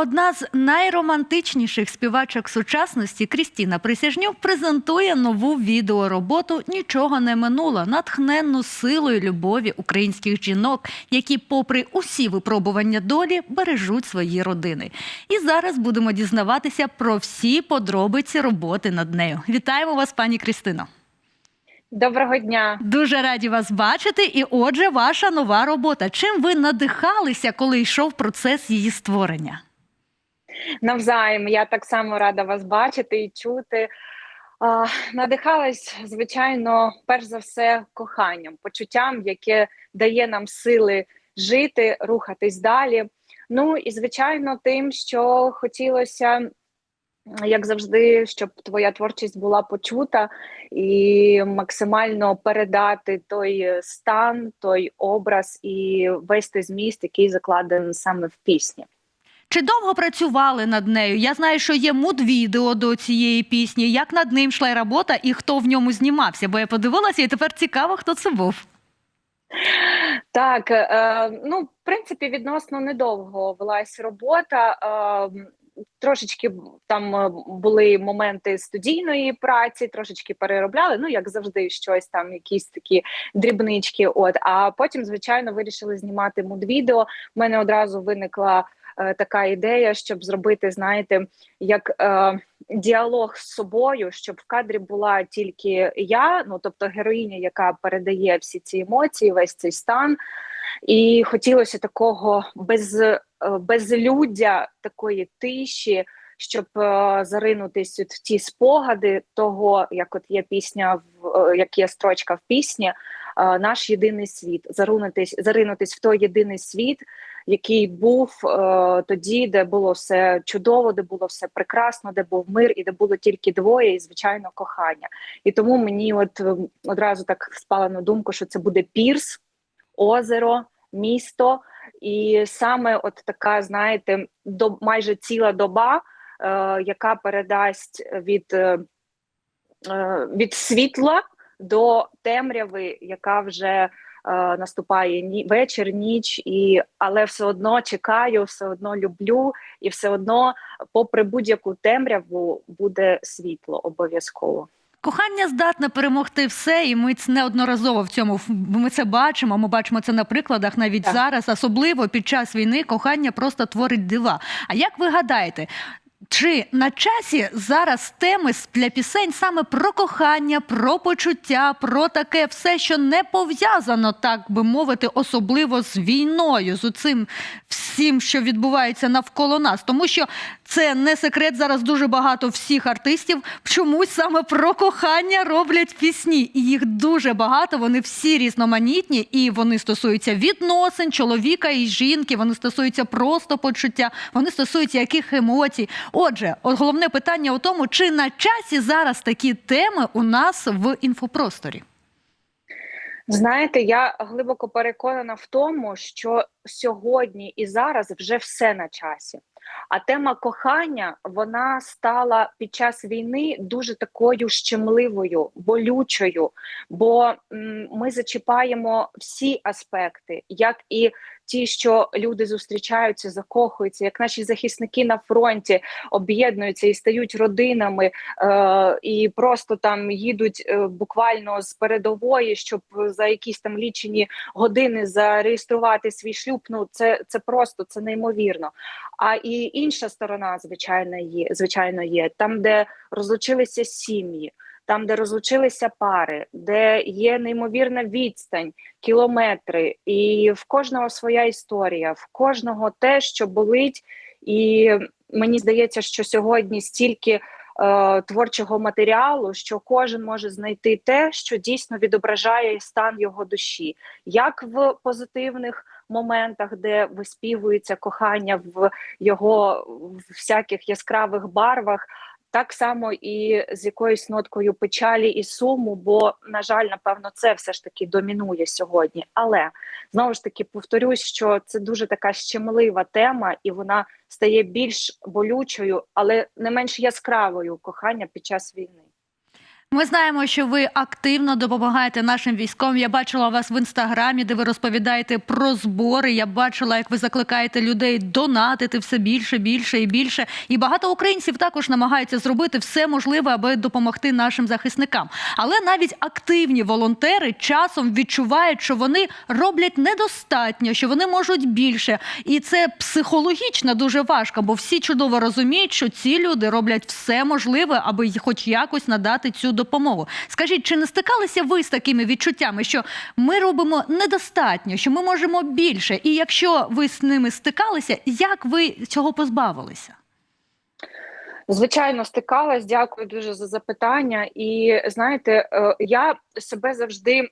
Одна з найромантичніших співачок сучасності Крістіна Присяжнюк презентує нову відеороботу Нічого не минуло, натхненну силою любові українських жінок, які, попри усі випробування долі, бережуть свої родини. І зараз будемо дізнаватися про всі подробиці роботи над нею. Вітаємо вас, пані Крістино. Доброго дня. Дуже раді вас бачити. І отже, ваша нова робота. Чим ви надихалися, коли йшов процес її створення? Навзаєм. Я так само рада вас бачити і чути. Надихалась, звичайно, перш за все, коханням, почуттям, яке дає нам сили жити, рухатись далі. Ну і звичайно, тим, що хотілося. Як завжди, щоб твоя творчість була почута і максимально передати той стан, той образ і весь той зміст, який закладений саме в пісні. Чи довго працювали над нею? Я знаю, що є муд-відео до цієї пісні. Як над ним йшла робота і хто в ньому знімався? Бо я подивилася, і тепер цікаво, хто це був. Так, е, ну в принципі, відносно недовго велась робота. Е, Трошечки там були моменти студійної праці, трошечки переробляли. Ну як завжди, щось там, якісь такі дрібнички. От а потім, звичайно, вирішили знімати муд-відео. У мене одразу виникла е, така ідея, щоб зробити, знаєте, як е, діалог з собою, щоб в кадрі була тільки я, ну тобто героїня, яка передає всі ці емоції, весь цей стан. І хотілося такого без безлюддя, такої тиші, щоб е, заринутись в ті спогади того, як от є пісня, в як є строчка в пісні, е, наш єдиний світ, заринутись, заринутись в той єдиний світ, який був е, тоді, де було все чудово, де було все прекрасно, де був мир, і де було тільки двоє, і звичайно, кохання. І тому мені, от одразу так спала на думку, що це буде пірс, озеро, місто. І саме от така, знаєте, до майже ціла доба, е, яка передасть від, е, від світла до темряви, яка вже е, наступає ні вечір, ніч, і але все одно чекаю, все одно люблю, і все одно, попри будь-яку темряву, буде світло обов'язково. Кохання здатне перемогти все, і ми неодноразово в цьому ми це бачимо. Ми бачимо це на прикладах навіть так. зараз, особливо під час війни кохання просто творить дива. А як ви гадаєте? Чи на часі зараз теми для пісень саме про кохання, про почуття, про таке все, що не пов'язано, так би мовити, особливо з війною, з цим всім, що відбувається навколо нас, тому що це не секрет. Зараз дуже багато всіх артистів чомусь саме про кохання роблять пісні, і їх дуже багато. Вони всі різноманітні, і вони стосуються відносин чоловіка і жінки. Вони стосуються просто почуття, вони стосуються яких емоцій. Отже, от головне питання у тому, чи на часі зараз такі теми у нас в інфопросторі. Знаєте, я глибоко переконана в тому, що сьогодні і зараз вже все на часі. А тема кохання вона стала під час війни дуже такою щемливою, болючою, бо ми зачіпаємо всі аспекти, як і ті, що люди зустрічаються, закохуються, як наші захисники на фронті об'єднуються і стають родинами, е, і просто там їдуть е, буквально з передової, щоб за якісь там лічені години зареєструвати свій шлюб. Ну це це просто це неймовірно. А і інша сторона, звичайно, є звичайно, є там, де розлучилися сім'ї там, де розлучилися пари, де є неймовірна відстань, кілометри, і в кожного своя історія, в кожного те, що болить, і мені здається, що сьогодні стільки. Е, творчого матеріалу, що кожен може знайти те, що дійсно відображає стан його душі, як в позитивних моментах, де виспівується кохання в його всяких яскравих барвах, так само і з якоюсь ноткою печалі і суму, бо, на жаль, напевно, це все ж таки домінує сьогодні. Але знову ж таки повторюсь, що це дуже така щемлива тема, і вона стає більш болючою, але не менш яскравою кохання під час війни. Ми знаємо, що ви активно допомагаєте нашим військовим. Я бачила вас в інстаграмі, де ви розповідаєте про збори. Я бачила, як ви закликаєте людей донатити все більше, більше і більше. І багато українців також намагаються зробити все можливе, аби допомогти нашим захисникам. Але навіть активні волонтери часом відчувають, що вони роблять недостатньо, що вони можуть більше, і це психологічно дуже важко, бо всі чудово розуміють, що ці люди роблять все можливе, аби хоч якось надати цю допомогу. Скажіть, чи не стикалися ви з такими відчуттями, що ми робимо недостатньо, що ми можемо більше? І якщо ви з ними стикалися, як ви цього позбавилися? Звичайно, стикалась. Дякую дуже за запитання. І знаєте, е, я себе завжди.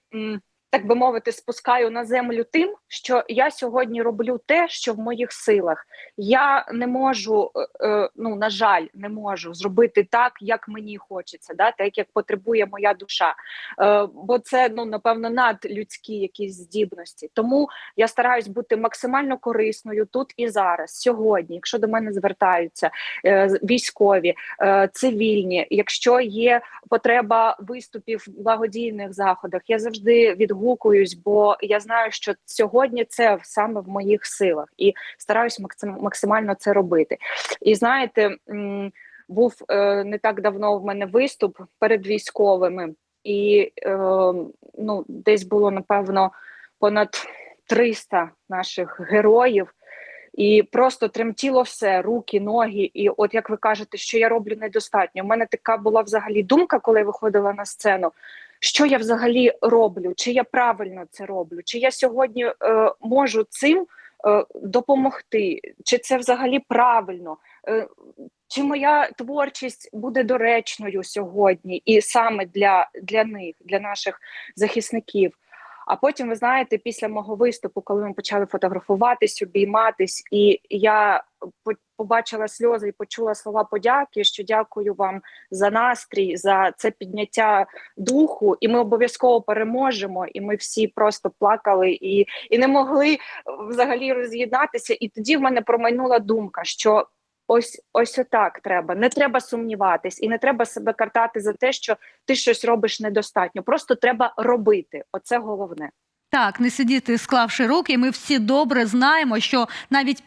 Так би мовити, спускаю на землю тим, що я сьогодні роблю те, що в моїх силах. Я не можу, е, е, ну на жаль, не можу зробити так, як мені хочеться, да, так як потребує моя душа. Е, Бо це ну напевно надлюдські якісь здібності. Тому я стараюсь бути максимально корисною тут і зараз, сьогодні, якщо до мене звертаються військові, цивільні. Якщо є потреба виступів в благодійних заходах, я завжди відгукуюсь, бо я знаю, що сьогодні це саме в моїх силах, і стараюсь максимально це робити. І знаєте, був е, не так давно в мене виступ перед військовими, і е, ну, десь було напевно понад 300 наших героїв. І просто тремтіло все, руки, ноги. І от як ви кажете, що я роблю недостатньо. У мене така була взагалі думка, коли я виходила на сцену. Що я взагалі роблю? Чи я правильно це роблю? Чи я сьогодні е, можу цим е, допомогти? Чи це взагалі правильно? Е, чи моя творчість буде доречною сьогодні, і саме для, для них, для наших захисників? А потім, ви знаєте, після мого виступу, коли ми почали фотографуватись, обійматись, і я по- побачила сльози і почула слова подяки, що дякую вам за настрій, за це підняття духу, і ми обов'язково переможемо. І ми всі просто плакали і, і не могли взагалі роз'єднатися. І тоді в мене промайнула думка, що. Ось ось отак треба. Не треба сумніватись, і не треба себе картати за те, що ти щось робиш недостатньо. Просто треба робити. Оце головне. Так, не сидіти, склавши руки. Ми всі добре знаємо, що навіть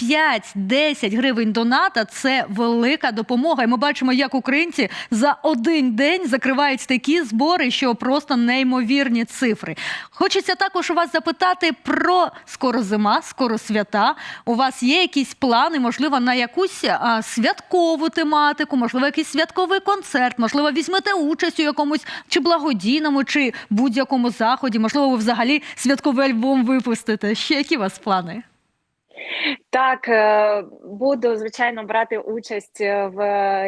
5-10 гривень доната це велика допомога. І ми бачимо, як українці за один день закривають такі збори, що просто неймовірні цифри. Хочеться також у вас запитати про скоро зима, скоро свята. У вас є якісь плани, можливо, на якусь а, святкову тематику, можливо, якийсь святковий концерт, можливо, візьмете участь у якомусь чи благодійному, чи будь-якому заході. Можливо, ви взагалі святковий альбом випустите. Ще які у вас плани? Так, е, буду звичайно брати участь е, в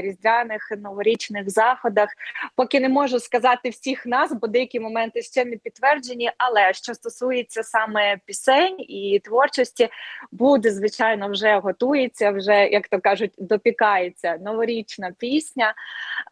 різдвяних новорічних заходах. Поки не можу сказати всіх нас, бо деякі моменти ще не підтверджені. Але що стосується саме пісень і творчості, буде звичайно вже готується, вже як то кажуть, допікається новорічна пісня,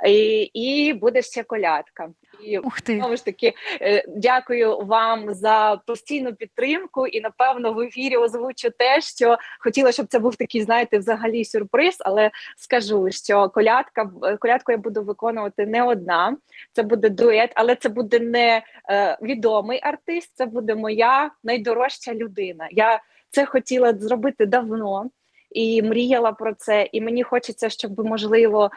і, і буде ще колядка. І Ух ти. Знову ж таки, е, дякую вам за постійну підтримку. І напевно в ефірі озвучу те, що хотіла, щоб це був такий, знаєте, взагалі сюрприз. Але скажу, що колядка е, колядку я буду виконувати не одна. Це буде дует, але це буде не е, відомий артист. Це буде моя найдорожча людина. Я це хотіла зробити давно. І мріяла про це, і мені хочеться, щоб можливо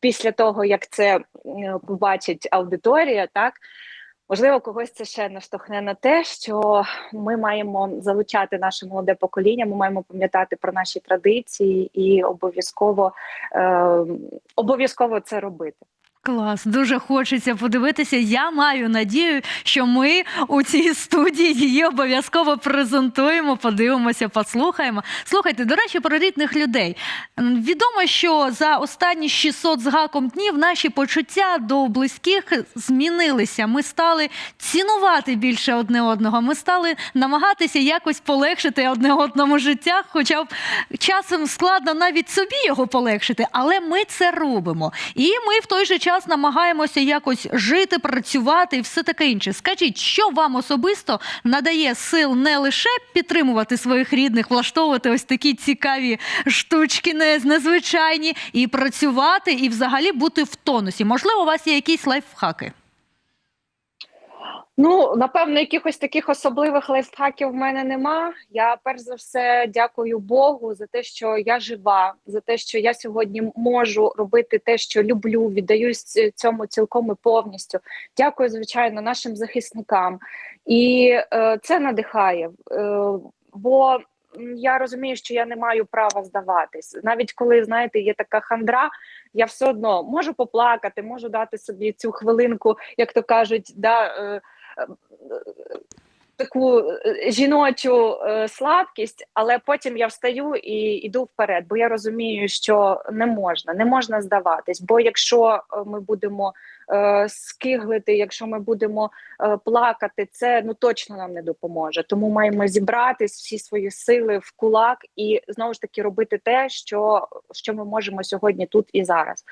після того, як це побачить аудиторія, так можливо, когось це ще наштовхне на те, що ми маємо залучати наше молоде покоління. Ми маємо пам'ятати про наші традиції і обов'язково е, обов'язково це робити. Клас, дуже хочеться подивитися. Я маю надію, що ми у цій студії її обов'язково презентуємо, подивимося, послухаємо. Слухайте, до речі, про рідних людей. Відомо, що за останні 600 з гаком днів наші почуття до близьких змінилися. Ми стали цінувати більше одне одного. Ми стали намагатися якось полегшити одне одному життя, хоча б часом складно навіть собі його полегшити, але ми це робимо. І ми в той же час вас намагаємося якось жити, працювати і все таке інше. Скажіть, що вам особисто надає сил не лише підтримувати своїх рідних, влаштовувати ось такі цікаві штучки, не- незвичайні, і працювати, і взагалі бути в тонусі? Можливо, у вас є якісь лайфхаки? Ну, напевно, якихось таких особливих лайфхаків в мене нема. Я перш за все дякую Богу за те, що я жива, за те, що я сьогодні можу робити те, що люблю, віддаюсь цьому цілком і повністю. Дякую, звичайно, нашим захисникам. І е, це надихає. Е, бо я розумію, що я не маю права здаватись. Навіть коли знаєте, є така хандра, я все одно можу поплакати, можу дати собі цю хвилинку, як то кажуть, да. Е, таку е, жіночу е, слабкість, але потім я встаю і йду вперед, бо я розумію, що не можна, не можна здаватись. Бо якщо е, ми будемо скиглити, якщо ми будемо е, плакати, це ну точно нам не допоможе. Тому маємо зібратись всі свої сили в кулак і знову ж таки робити те, що, що ми можемо сьогодні тут і зараз.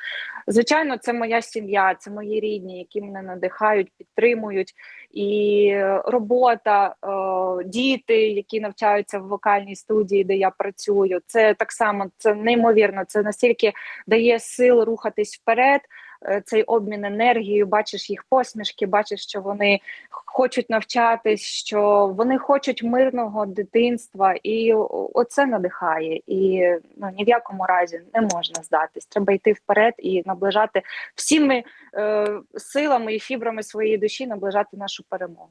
Звичайно, це моя сім'я, це мої рідні, які мене надихають, підтримують, і е, робота, е, діти, які навчаються в вокальній студії, де я працюю. Це так само це неймовірно. Це настільки дає сил рухатись вперед. Е, Цей обмін енергією, бачиш їх посмішки, бачиш, що вони хочуть навчатись, що вони хочуть мирного дитинства, і оце надихає. І ну ні в якому разі не можна здатись. Треба йти вперед і наближати всіми е, силами і фібрами своєї душі, наближати нашу перемогу.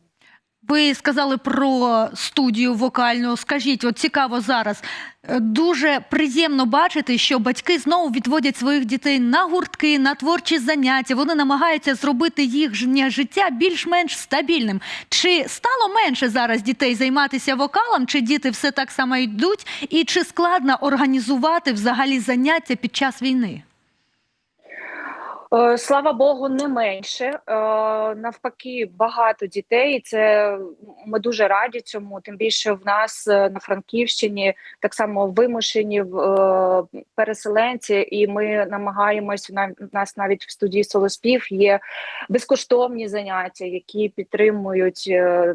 Ви сказали про студію вокальну. Скажіть, от цікаво зараз. е, Дуже приємно бачити, що батьки знову відводять своїх дітей на гуртки, на творчі заняття. Вони намагаються зробити їхнє життя більш-менш стабільним. Чи стало менше зараз дітей займатися вокалом? Чи діти все так само йдуть? І чи складно організувати взагалі заняття під час війни? Е, Слава Богу, не менше. Е, Навпаки, багато дітей. Це ми дуже раді цьому. Тим більше в нас е, на Франківщині так само вимушені переселенці, і ми намагаємось. на- У нас навіть в студії Солоспів є безкоштовні заняття, які підтримують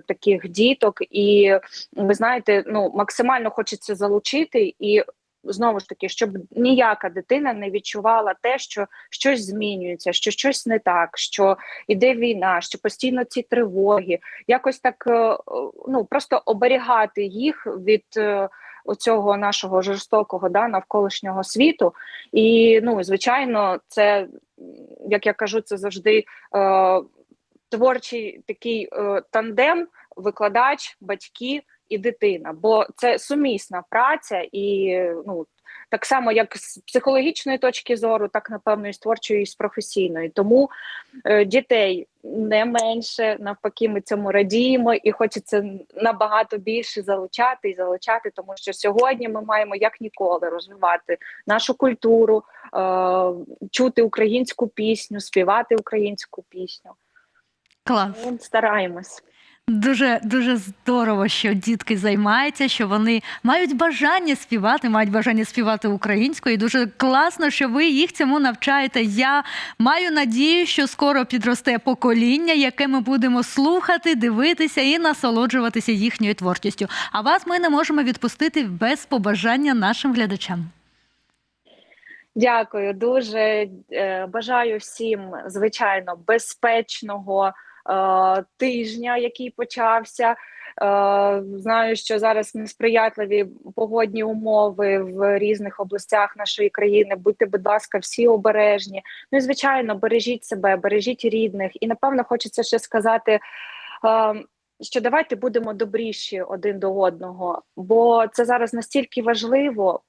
таких діток. І ви знаєте, ну максимально хочеться залучити і. Знову ж таки, щоб ніяка дитина не відчувала те, що щось змінюється, що щось не так, що іде війна, що постійно ці тривоги, якось так е, ну просто оберігати їх від е, оцього нашого жорстокого да, навколишнього світу. І ну, звичайно, це як я кажу, це завжди е, творчий такий е, тандем, викладач, батьки. І дитина, бо це сумісна праця, і ну так само, як з психологічної точки зору, так напевно, і з творчої, і з професійної. Тому е, дітей не менше, навпаки, ми цьому радіємо, і хочеться набагато більше залучати і залучати, тому що сьогодні ми маємо як ніколи розвивати нашу культуру, е, чути українську пісню, співати українську пісню. Клас. Ми стараємось. Дуже дуже здорово, що дітки займаються, що вони мають бажання співати, мають бажання співати українською. І дуже класно, що ви їх цьому навчаєте. Я маю надію, що скоро підросте покоління, яке ми будемо слухати, дивитися і насолоджуватися їхньою творчістю. А вас ми не можемо відпустити без побажання нашим глядачам. Дякую дуже. Е, Бажаю всім, звичайно, безпечного тижня, який почався. Е, Знаю, що зараз несприятливі погодні умови в різних областях нашої країни. Будьте, будь ласка, всі обережні. Ну і звичайно, бережіть себе, бережіть рідних. І напевно хочеться ще сказати. е, Що давайте будемо добріші один до одного, бо це зараз настільки важливо.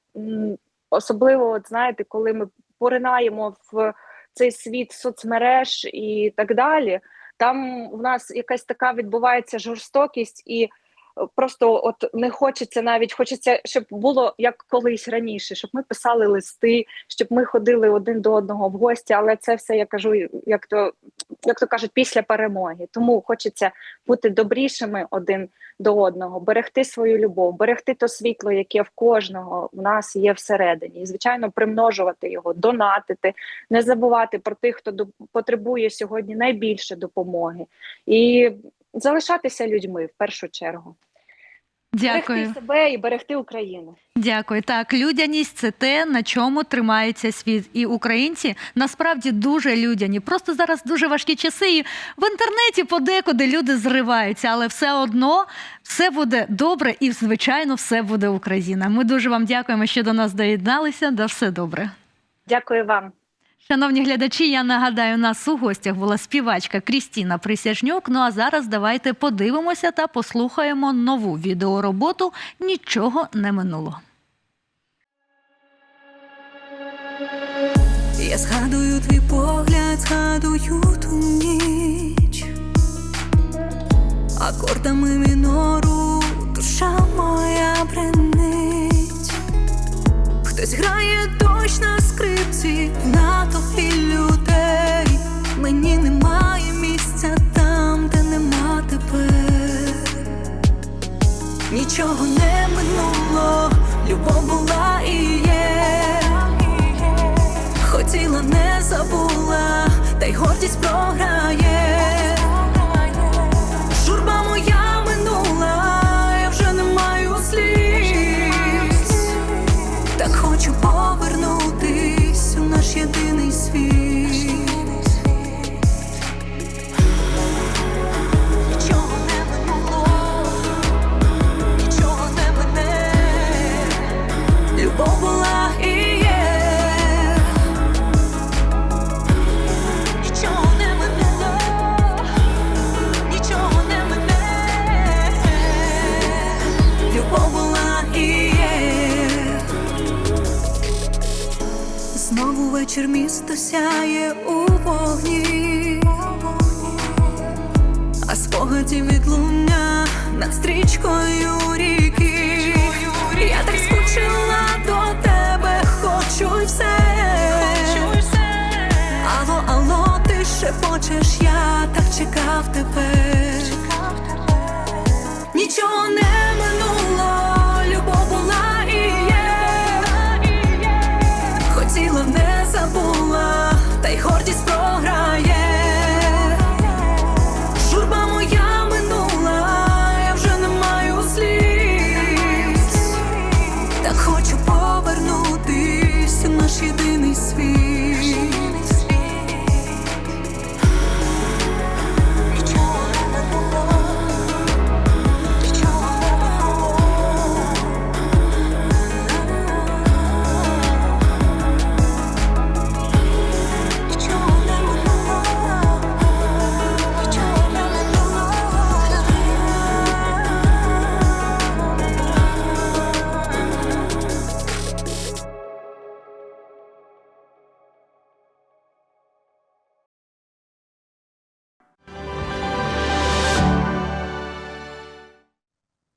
Особливо, от знаєте, коли ми поринаємо в цей світ соцмереж і так далі. Там в нас якась така відбувається жорстокість, і просто от не хочеться навіть хочеться, щоб було як колись раніше, щоб ми писали листи, щоб ми ходили один до одного в гості. Але це все я кажу, як то як то кажуть, після перемоги. Тому хочеться бути добрішими один до одного, берегти свою любов, берегти то світло, яке в кожного в нас є всередині, і звичайно, примножувати його, донатити, не забувати про тих, хто потребує сьогодні найбільше допомоги, і залишатися людьми в першу чергу. Дякую. Берегти себе і берегти Україну. Дякую. Так, людяність це те, на чому тримається світ. І українці насправді дуже людяні. Просто зараз дуже важкі часи. І в інтернеті подекуди люди зриваються, але все одно все буде добре і, звичайно, все буде Україна. Ми дуже вам дякуємо, що до нас доєдналися. Да все добре. Дякую вам. Шановні глядачі, я нагадаю, у нас у гостях була співачка Крістіна Присяжнюк. Ну а зараз давайте подивимося та послухаємо нову відеороботу Нічого не минуло. Я згадую твій погляд, згадую ту ніч, акордами мінору душа моя бренить. Хтось грає дощ на скрипці в натовпі людей. Мені немає місця там, де нема тебе. Нічого не минуло, любов була і є. Хотіла, не забула, та й гордість програє. Вечір місто сяє у вогні, а спогадів відлуння над стрічкою ріки. Я так скучила до тебе, хочу й все. Алло, алло, ти шепочеш, я так чекав тебе. Нічого не